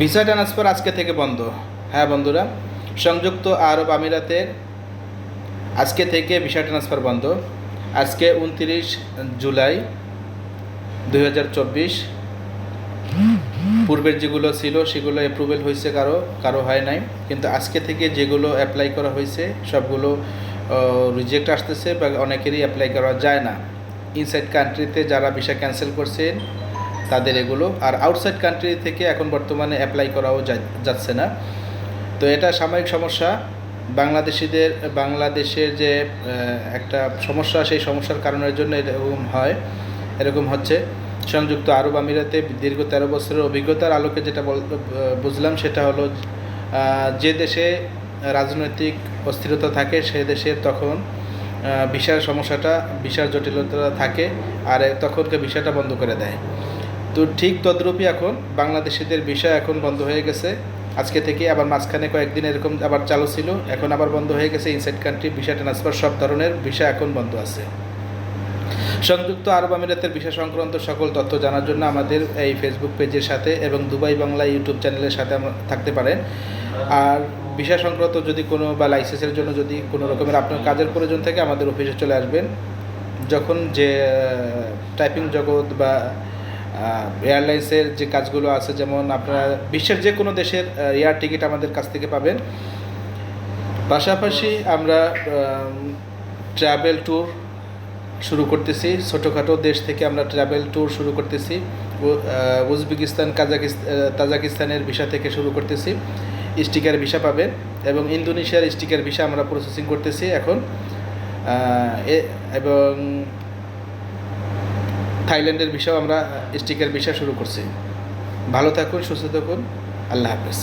Visa transfer আজকে থেকে বন্ধ। হ্যাঁ বন্ধুরা, সংযুক্ত আরব আমিরাতের আজকে থেকে ভিসা ট্রান্সফার বন্ধ। আজকে উনত্রিশ জুলাই দুই হাজার চব্বিশ। পূর্বের যেগুলো ছিল সেগুলো অ্যাপ্রুভেল হয়েছে কারও কারও হয় নাই। কিন্তু আজকে থেকে যেগুলো অ্যাপ্লাই করা হয়েছে, সবগুলো রিজেক্ট আসতেছে বা অনেকেরই অ্যাপ্লাই করা যায় না। ইনসাইড কান্ট্রিতে যারা ভিসা ক্যান্সেল করছেন তাদের এগুলো। আর আউটসাইড কান্ট্রি থেকে এখন বর্তমানে অ্যাপ্লাই করাও যাচ্ছে না। তো এটা সাময়িক সমস্যা। বাংলাদেশিদের, বাংলাদেশের যে একটা সমস্যা, সেই সমস্যার কারণের জন্য এরকম হয়, এরকম হচ্ছে। সংযুক্ত আরব আমিরাতে দীর্ঘ তেরো বছরের অভিজ্ঞতার আলোকে যেটা বুঝলাম, সেটা হলো যে দেশে রাজনৈতিক অস্থিরতা থাকে, সে দেশের তখন ভিসার সমস্যাটা, ভিসার জটিলতা থাকে, আর তখনকে ভিসাটা বন্ধ করে দেয়। তো ঠিক তদ্রূপই এখন বাংলাদেশিদের ভিসা এখন বন্ধ হয়ে গেছে। আজকে থেকে আবার মাঝখানে কয়েকদিন এরকম আবার চালু ছিল, এখন আবার বন্ধ হয়ে গেছে। ইনসাইড কান্ট্রি ভিসা ট্রান্সফার সব ধরনের ভিসা এখন বন্ধ আছে। সংযুক্ত আরব আমিরাতের ভিসা সংক্রান্ত সকল তথ্য জানার জন্য আমাদের এই ফেসবুক পেজের সাথে এবং দুবাই বাংলা ইউটিউব চ্যানেলের সাথে থাকতে পারেন। আর ভিসা সংক্রান্ত যদি কোনো বা লাইসেন্সের জন্য যদি কোনো রকমের আপনার কাজের প্রয়োজন থাকে, আমাদের অফিসে চলে আসবেন। যখন যে টাইপিং জগৎ বা এয়ারলাইন্সের যে কাজগুলো আছে, যেমন আপনারা বিশ্বের যে কোনো দেশের এয়ার টিকিট আমাদের কাছ থেকে পাবেন। পাশাপাশি আমরা ট্রাভেল ট্যুর শুরু করতেছি। ছোটোখাটো দেশ থেকে আমরা ট্রাভেল ট্যুর শুরু করতেছি। উজবেকিস্তান কাজাকিস্তান তাজাকিস্তানের ভিসা থেকে শুরু করতেছি। স্টিকার ভিসা পাবেন এবং ইন্দোনেশিয়ার স্টিকার ভিসা আমরা প্রসেসিং করতেছি এখন। এবং থাইল্যান্ডের ভিসাও আমরা স্টিকের বিষয় শুরু করছি। ভালো থাকুন সুস্থ থাকুন। আল্লাহ হাফেজ।